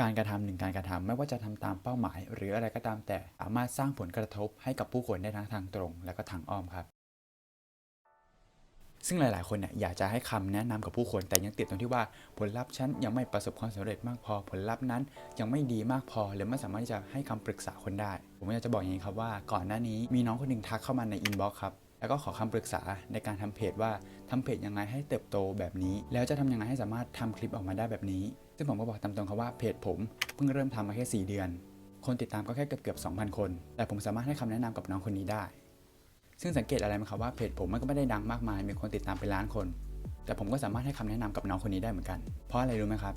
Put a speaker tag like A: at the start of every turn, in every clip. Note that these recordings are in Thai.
A: การกระทำหนึ่งการกระทำไม่ว่าจะทำตามเป้าหมาย หรืออะไรก็ตามแต่สามารถสร้างผลกระทบให้กับผู้คนได้ทั้งทางตรง และก็ทางอ้อมครับ ซึ่งหลาย ๆ คนเนี่ยอยากจะให้คำแนะนำกับผู้คนแต่ยังติดตรงที่ว่าผลลัพธ์ฉันยังไม่ประสบความสำเร็จมากพอ ผลลัพธ์นั้นยังไม่ดีมากพอหรือไม่สามารถที่จะให้คำปรึกษาคนได้ ผมอยากจะบอกอย่างนี้ครับว่า ก่อนหน้านี้มีน้องคนหนึ่งทักเข้ามาในอินบ็อกซ์ครับแล้วก็ขอคำปรึกษาในการทำเพจว่าทำเพจยังไงให้เติบโตแบบนี้ แล้วจะทำยังไงให้สามารถทำคลิปออกมาได้แบบนี้ ซึ่งผมก็บอกตามตรงครับว่าเพจผมเพิ่งเริ่มทำมาแค่ 4 เดือน คนติดตามก็แค่เกือบเกือบ2,000 คน แต่ผมสามารถให้คำแนะนำกับน้องคนนี้ได้ ซึ่งสังเกตอะไรไหมครับว่าเพจผมมันก็ไม่ได้ดังมากมาย มีคนติดตามเป็นล้านคน แต่ผมก็สามารถให้คำแนะนำกับน้องคนนี้ได้เหมือนกัน เพราะอะไรรู้ไหมครับ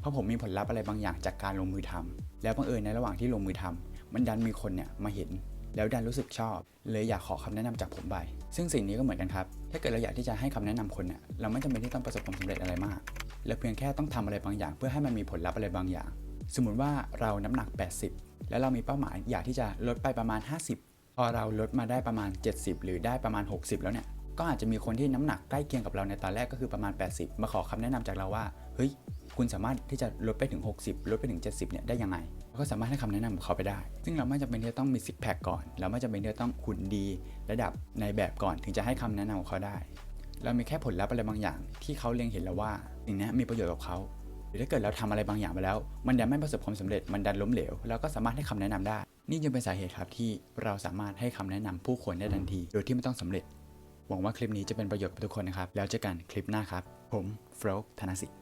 A: เพราะผมมีผลลัพธ์อะไรบางอย่างจากการลงมือทำแล้วบังเอิญในระหว่างที่ลงมือทำมันดันมีคนเนี่ยมาเห็น แล้วดันรู้สึกชอบ เลยอยากขอคำแนะนำจากผมไป ซึ่งสิ่งนี้ก็เหมือนกันครับ ถ้าเกิดเราอยากที่จะให้คำแนะนำคนเนี่ยเราไม่จำเป็นที่ต้องประสบความสำเร็จอะไรมากเราเพียงแค่ต้องทำอะไรบางอย่าง เพื่อให้มันมีผลลัพธ์อะไรบางอย่าง สมมติว่าเราน้ำหนัก 80 แล้วเรามีเป้าหมายอยากที่จะลดไปประมาณ 50 พอเราลดมาได้ประมาณ 70 หรือได้ประมาณ 60 แล้วเนี่ย ก็อาจจะมีคนที่น้ำหนักใกล้เคียงกับเราในตอนแรกก็คือประมาณ 80 มาขอคำแนะนำจากเราว่า เฮ้ย คุณสามารถที่จะลดไปถึง 60 ลดไปถึง 70 เนี่ยได้ยังไง ก็สามารถให้คำแนะนำกับเขาไปได้ ซึ่งเราไม่จำเป็นที่จะต้องมีซิกแพคก่อน เราไม่จำเป็นที่จะต้องหุ่นดีระดับในแบบก่อนถึงจะให้คำแนะนำกับเขาได้ เรามีแค่ผลลัพธ์อะไรบางอย่าง ที่เขาเล็งเห็นแล้วว่าสิ่งนี้มีประโยชน์กับเขาหรือถ้าเกิดเราทำอะไรบางอย่างไปแล้ว มันดันไม่ประสบความสำเร็จมันดันล้มเหลวเราก็สามารถให้คำแนะนำได้ นี่จึงเป็นสาเหตุครับที่เราสามารถให้คำแนะนำผู้คนได้ทันที โดยที่ไม่ต้องสำเร็จ หวังว่าคลิปนี้จะเป็นประโยชน์กับทุกคนนะครับ แล้วเจอกันคลิปหน้าครับ ผมโฟล์ธนสิทธิ์